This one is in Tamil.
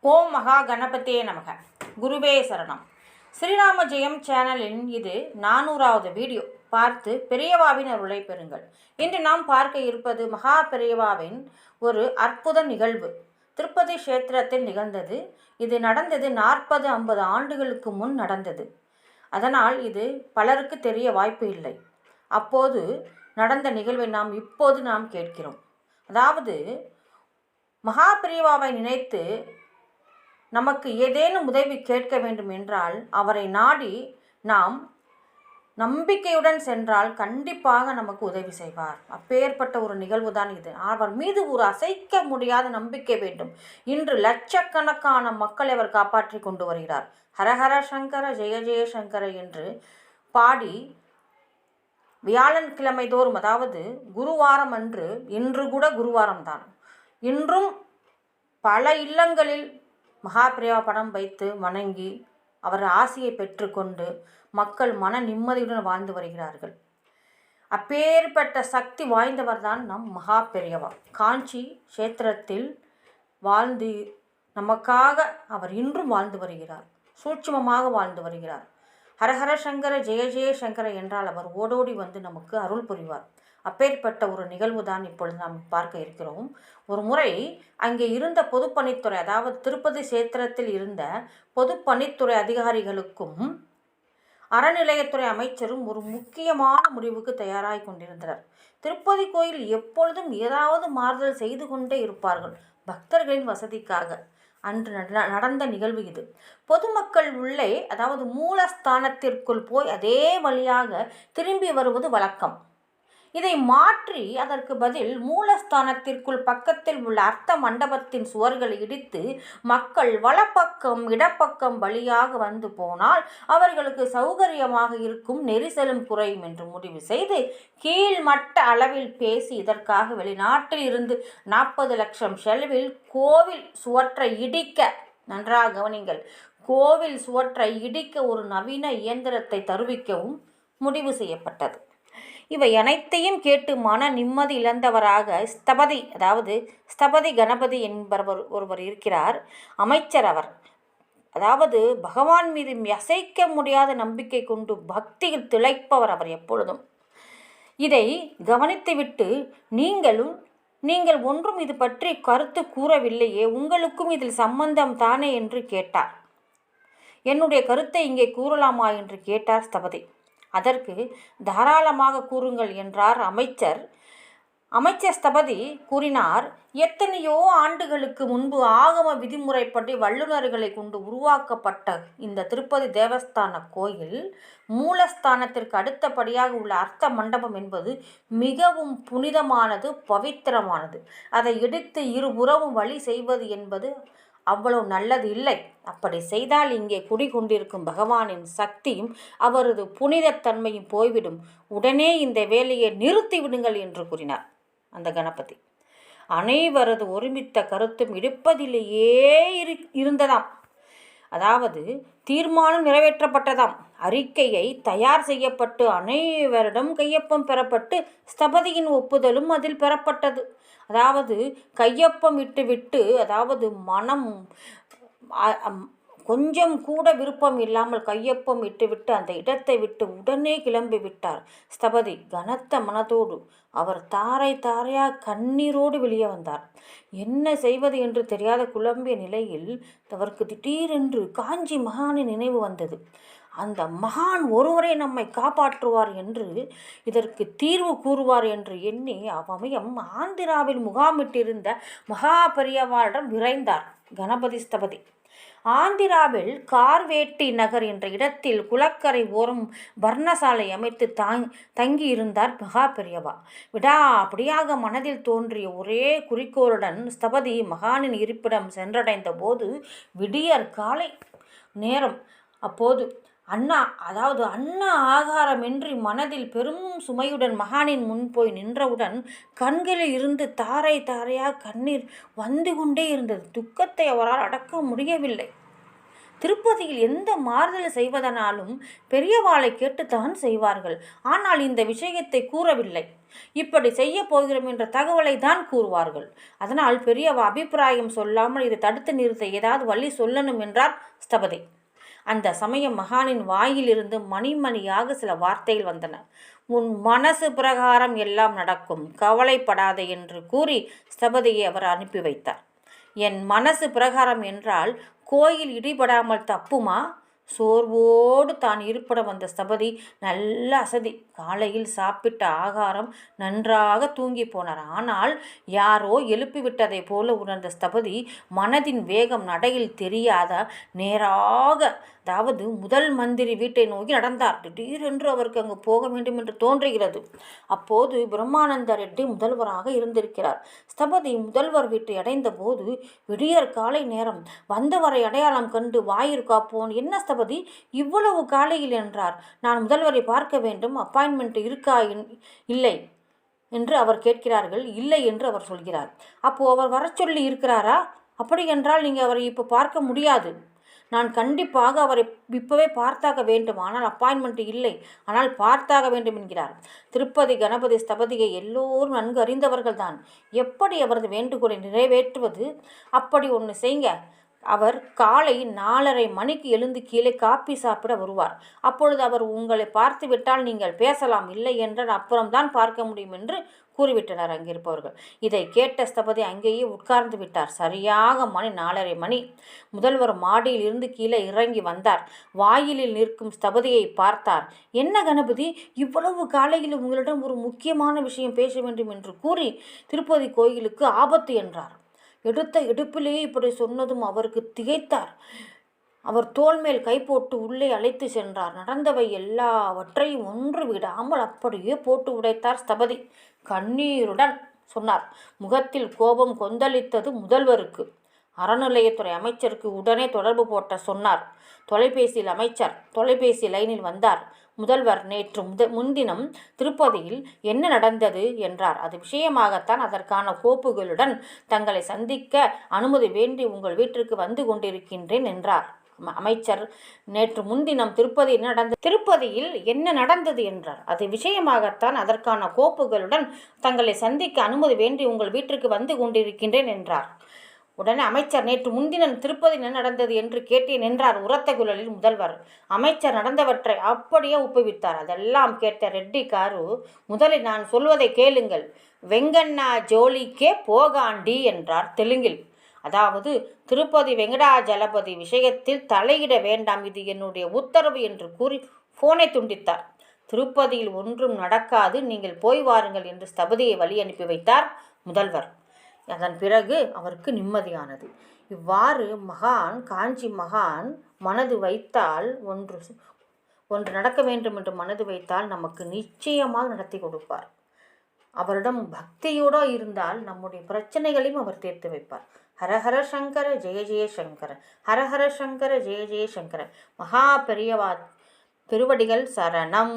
ஓம் மகா கணபத்தே நமக. குருவே சரணம். ஸ்ரீராம ஜெயம் சேனலின் இது நானூறாவது வீடியோ. பார்த்து பெரியவாவின் அருளை பெறுங்கள். இன்று நாம் பார்க்க இருப்பது மகா பெரியவாவின் ஒரு அற்புத நிகழ்வு. திருப்பதி கஷேத்திரத்தில் நிகழ்ந்தது. இது நடந்தது நாற்பது ஐம்பது ஆண்டுகளுக்கு முன் நடந்தது. அதனால் இது பலருக்கு தெரிய வாய்ப்பு இல்லை. அப்போது நடந்த நிகழ்வை நாம் இப்போது நாம் கேட்கிறோம். அதாவது மகா நினைத்து நமக்கு ஏதேனும் உதவி கேட்க வேண்டும் என்றால் அவரை நாடி நாம் நம்பிக்கையுடன் சென்றால் கண்டிப்பாக நமக்கு உதவி செய்வார். அப்பேற்பட்ட ஒரு நிகழ்வு தான் இது. அவர் மீது ஒரு அசைக்க முடியாத நம்பிக்கை வேண்டும். இன்று லட்சக்கணக்கான மக்களை அவர் காப்பாற்றி கொண்டு வருகிறார். ஹரஹர சங்கர ஜெய ஜெய சங்கர என்று பாடி வியாழன் கிழமை தோறும் அதாவது குருவாரம் அன்று இன்று கூட குருவாரம் தான். இன்றும் பல இல்லங்களில் மகாபிரியா படம் வைத்து வணங்கி அவர் ஆசையை பெற்றுக்கொண்டு மக்கள் மன நிம்மதியுடன் வாழ்ந்து வருகிறார்கள். அப்பேற்பட்ட சக்தி வாய்ந்தவர் தான் நம் மகா பெரியவா காஞ்சி கஷேத்திரத்தில் வாழ்ந்து நமக்காக அவர் இன்றும் வாழ்ந்து வருகிறார். சூட்சமமாக வாழ்ந்து வருகிறார். ஹரஹர சங்கர ஜெய ஜெய சங்கர என்றால் அவர் ஓடோடி வந்து நமக்கு அருள் புரிவார். அப்பேற்பட்ட ஒரு நிகழ்வு தான் இப்பொழுது நாம் பார்க்க இருக்கிறோம். ஒரு முறை அங்கே இருந்த பொதுப்பணித்துறை அதாவது திருப்பதி சேத்திரத்தில் இருந்த பொதுப்பணித்துறை அதிகாரிகளுக்கும் அறநிலையத்துறை அமைச்சரும் ஒரு முக்கியமான முடிவுக்கு தயாராகி கொண்டிருந்தனர். திருப்பதி கோயில் எப்பொழுதும் ஏதாவது மாறுதல் செய்து கொண்டே இருப்பார்கள் பக்தர்களின் வசதிக்காக. அன்று நடந்த நிகழ்வு இது. பொதுமக்கள் உள்ளே அதாவது மூலஸ்தானத்திற்குள் போய் அதே வழியாக திரும்பி வருவது வழக்கம். இதை மாற்றி அதற்கு பதில் மூலஸ்தானத்திற்குள் பக்கத்தில் உள்ள அர்த்த மண்டபத்தின் சுவர்களை இடித்து மக்கள் வலப்பக்கம் இடப்பக்கம் வழியாக வந்து போனால் அவர்களுக்கு சௌகரியமாக இருக்கும் நெரிசலும் குறையும் என்று முடிவு செய்து கீழ்மட்ட அளவில் பேசி இதற்காக வெளிநாட்டில் இருந்து நாற்பது லட்சம் செலவில் கோவில் சுவற்றை இடிக்க நன்றாக கவனிங்கள் கோவில் சுவற்றை இடிக்க ஒரு நவீன இயந்திரத்தை தருவிக்கவும் முடிவு செய்யப்பட்டது. இவை அனைத்தையும் கேட்டு மன நிம்மதி இழந்தவராக ஸ்தபதி அதாவது ஸ்தபதி கணபதி என்பவர் ஒருவர் இருக்கிறார். அமைச்சர் அவர். அதாவது பகவான் மீது அசைக்க முடியாத நம்பிக்கை கொண்டு பக்தியில் திளைப்பவர் அவர் எப்பொழுதும். இதை கவனித்துவிட்டு நீங்களும் நீங்கள் ஒன்றும் இது பற்றி கருத்து கூறவில்லையே உங்களுக்கும் இதில் சம்பந்தம் தானே என்று கேட்டார். என்னுடைய கருத்தை இங்கே கூறலாமா என்று கேட்டார் ஸ்தபதி. அதற்கு தாராளமாக கூறுங்கள் என்றார் அமைச்சர். அமைச்சர் ஸ்தபதி கூறினார் எத்தனையோ ஆண்டுகளுக்கு முன்பு ஆகம விதிமுறைப்படி வல்லுநர்களை கொண்டு உருவாக்கப்பட்ட இந்த திருப்பதி தேவஸ்தான கோயில் மூலஸ்தானத்திற்கு அடுத்தபடியாக உள்ள அர்த்த மண்டபம் என்பது மிகவும் புனிதமானது பவித்திரமானது. அதை எடுத்து இருபுறமும் வழி செய்வது என்பது அவ்வளவு நல்லது இல்லை. அப்படி செய்தால் இங்கே குடிகொண்டிருக்கும் பகவானின் சக்தியும் அவரது புனிதத்தன்மையும் போய்விடும். உடனே இந்த வேலையை நிறுத்தி விடுங்கள் என்று கூறினார் அந்த கணபதி. அனைவரது ஒருமித்த கருத்தும் இடிப்பதிலேயே இரு இருந்ததாம். அதாவது தீர்மானம் நிறைவேற்றப்பட்டதாம். அறிக்கையை தயார் செய்யப்பட்டு அனைவரிடம் கையொப்பம் பெறப்பட்டு ஸ்தபதியின் ஒப்புதலும் அதில் பெறப்பட்டது. அதாவது கையொப்பம் விட்டு விட்டு அதாவது மனம் கொஞ்சம் கூட விருப்பம் இல்லாமல் கையொப்பம் இட்டுவிட்டு அந்த இடத்தை விட்டு உடனே கிளம்பி விட்டார். ஸ்தபதி கனத்த மனதோடு அவர் தாரை தாரையாக கண்ணீரோடு வெளியே வந்தார். என்ன செய்வது என்று தெரியாத குழம்பிய நிலையில் அவருக்கு திடீரென்று காஞ்சி மகானின் நினைவு வந்தது. அந்த மகான் ஒருவரை நம்மை காப்பாற்றுவார் என்று இதற்கு தீர்வு கூறுவார் என்று எண்ணி அவ்வமயம் ஆந்திராவில் முகாமிட்டிருந்த மகாபரியவாரிடம் விரைந்தார். கணபதி ஸ்தபதி. ஆந்திராவில் கார்வேட்டி நகர் என்ற இடத்தில் குளக்கரை ஓரம் வர்ணசாலை அமைத்து தாங் தங்கியிருந்தார் மகா பெரியவா விடா அப்படியாக மனதில் தோன்றிய ஒரே குறிக்கோளுடன் ஸ்தபதி மகானின் இருப்பிடம் சென்றடைந்த போது விடியற் காலை நேரம் அப்போது அண்ணா அதாவது அண்ணா ஆகாரமின்றி மனதில் பெரும் சுமையுடன் மகானின் முன் போய் நின்றவுடன் கண்களில் இருந்து தாரை தாரையாக கண்ணீர் வந்து கொண்டே இருந்தது. துக்கத்தை அவரால் அடக்க முடியவில்லை. திருப்பதியில் எந்த மாறுதல் செய்வதனாலும் பெரியவாளை கேட்டுத்தான் செய்வார்கள். ஆனால் இந்த விஷயத்தை கூறவில்லை. இப்படி செய்ய போகிறோம் என்ற தகவலை தான் கூறுவார்கள். அதனால் பெரியவா அபிப்பிராயம் சொல்லாமல் இதை தடுத்து நிறுத்த ஏதாவது வழி சொல்லணும் என்றார் ஸ்தபதி. அந்த சமயம் மகானின் வாயிலிருந்து மணிமணியாக சில வார்த்தைகள் வந்தன. உன் மனசு பிரகாரம் எல்லாம் நடக்கும். கவலைப்படாதே என்று கூறி ஸ்தபதியை அவர் அனுப்பி வைத்தார். என் மனசு பிரகாரம் என்றால் கோயில் இடிபடாமல் தப்புமா? சோர்வோடு தான் இருப்பட வந்த ஸ்தபதி நல்ல அசதி. காலையில் சாப்பிட்ட ஆகாரம் நன்றாக தூங்கி போனார். ஆனால் யாரோ எழுப்பிவிட்டதை போல உணர்ந்த ஸ்தபதி மனதின் வேகம் நடையில் தெரியாத நேராக அதாவது முதல் மந்திரி வீட்டை நோக்கி நடந்தார். திடீரென்று அவருக்கு அங்கு போக வேண்டும் என்று தோன்றுகிறது. அப்போது பிரம்மானந்த ரெட்டி முதல்வராக இருந்திருக்கிறார். ஸ்தபதி முதல்வர் வீட்டை அடைந்த போது விடியற் காலை நேரம் வந்தவரை அடையாளம் கண்டு வாயிற் காப்போன். என்ன ஸ்தபதி? இவ்வளவு காலையில் என்றார். நான் முதல்வரை பார்க்க வேண்டும். அப்பாயின்மெண்ட் இருக்கா இல்லை என்று அவர் கேட்கிறார்கள். இல்லை என்று அவர் சொல்கிறார். அப்போது அவர் வர சொல்லி இருக்கிறாரா? அப்படி என்றால் நீங்கள் அவரை இப்போ பார்க்க முடியாது. நான் கண்டிப்பாக அவரை இப்போவே பார்த்தாக வேண்டும். ஆனால் அப்பாயின்மெண்ட் இல்லை. ஆனால் பார்த்தாக வேண்டும் என்கிறார். திருப்பதி கணபதி ஸ்தபதியை எல்லோரும் நன்கு அறிந்தவர்கள்தான். எப்படி அவரது வேண்டுகோளை நிறைவேற்றுவது? அப்படி ஒன்று செய்யுங்க அவர் காலை நாலரை மணிக்கு எழுந்து கீழே காப்பி சாப்பிட வருவார். அப்பொழுது அவர் உங்களை பார்த்து விட்டால் நீங்கள் பேசலாம் இல்லை என்றால் அப்புறம்தான் பார்க்க முடியும் என்று கூறிவிட்டனர் அங்கிருப்பவர்கள். இதை கேட்ட ஸ்தபதி அங்கேயே உட்கார்ந்து விட்டார். சரியாக மணி நாலரை மணி. முதல்வர் மாடியில் இருந்து கீழே இறங்கி வந்தார். வாயிலில் நிற்கும் ஸ்தபதியை பார்த்தார். என்ன கணபதி இவ்வளவு காலையில் உங்களிடம் ஒரு முக்கியமான விஷயம் பேச வேண்டும் என்று கூறி திருப்பதி கோயிலுக்கு ஆபத்து என்றார். எடுத்த எடுப்பிலேயே இப்படி சொன்னதும் அவருக்கு திகைத்தார். அவர் தோல் மேல் கை போட்டு உள்ளே அழைத்து சென்றார். நடந்தவை எல்லாவற்றையும் ஒன்று விடாமல் அப்படியே போட்டு உடைத்தார் ஸ்தபதி. கண்ணீருடன் சொன்னார். முகத்தில் கோபம் கொந்தளித்தது முதல்வருக்கு. அறநிலையத்துறை அமைச்சருக்கு உடனே தொடர்பு போட்ட சொன்னார். தொலைபேசியில் அமைச்சர் தொலைபேசி லைனில் வந்தார். முதல்வர் நேற்று முத முன்தினம் திருப்பதியில் என்ன நடந்தது என்றார். அது விஷயமாகத்தான் அதற்கான கோப்புகளுடன் தங்களை சந்திக்க அனுமதி வேண்டி உங்கள் வீட்டிற்கு வந்து கொண்டிருக்கின்றேன் என்றார். அமைச்சர் நேற்று முன்தினம் திருப்பதி நடந்த திருப்பதியில் என்ன நடந்தது என்றார். அது விஷயமாகத்தான் அதற்கான கோப்புகளுடன் தங்களை சந்திக்க அனுமதி வேண்டி உங்கள் வீட்டிற்கு வந்து கொண்டிருக்கின்றேன் என்றார். உடனே அமைச்சர் நேற்று முன்தினம் திருப்பதி என்ன நடந்தது என்று கேட்டேன் என்றார் உரத்த குழலில் முதல்வர். அமைச்சர் நடந்தவற்றை அப்படியே ஒப்புவித்தார். அதெல்லாம் கேட்ட ரெட்டி காரு முதலில் நான் சொல்வதை கேளுங்கள். வெங்கண்ணா ஜோலிக்கே போகாண்டி என்றார் தெலுங்கில். அதாவது திருப்பதி வெங்கடாஜலபதி விஷயத்தில் தலையிட வேண்டாம். இது என்னுடைய உத்தரவு என்று கூறி ஃபோனை துண்டித்தார். திருப்பதியில் ஒன்றும் நடக்காது. நீங்கள் போய் வாருங்கள் என்று ஸ்தபதியை வழி அனுப்பி வைத்தார் முதல்வர். அதன் பிறகு அவருக்கு நிம்மதியானது. இவ்வாறு மகான் காஞ்சி மகான் மனது வைத்தால் ஒன்று ஒன்று நடக்க வேண்டும் என்று மனது வைத்தால் நமக்கு நிச்சயமாக நடத்தி கொடுப்பார். அவரிடம் பக்தியோடு இருந்தால் நம்முடைய பிரச்சனைகளையும் அவர் தீர்த்து வைப்பார். ஹரஹர சங்கர ஜெய ஜெய சங்கர. ஹரஹர சங்கர ஜெய ஜெய சங்கர. மகா பெரியவா திருவடிகள் சரணம்.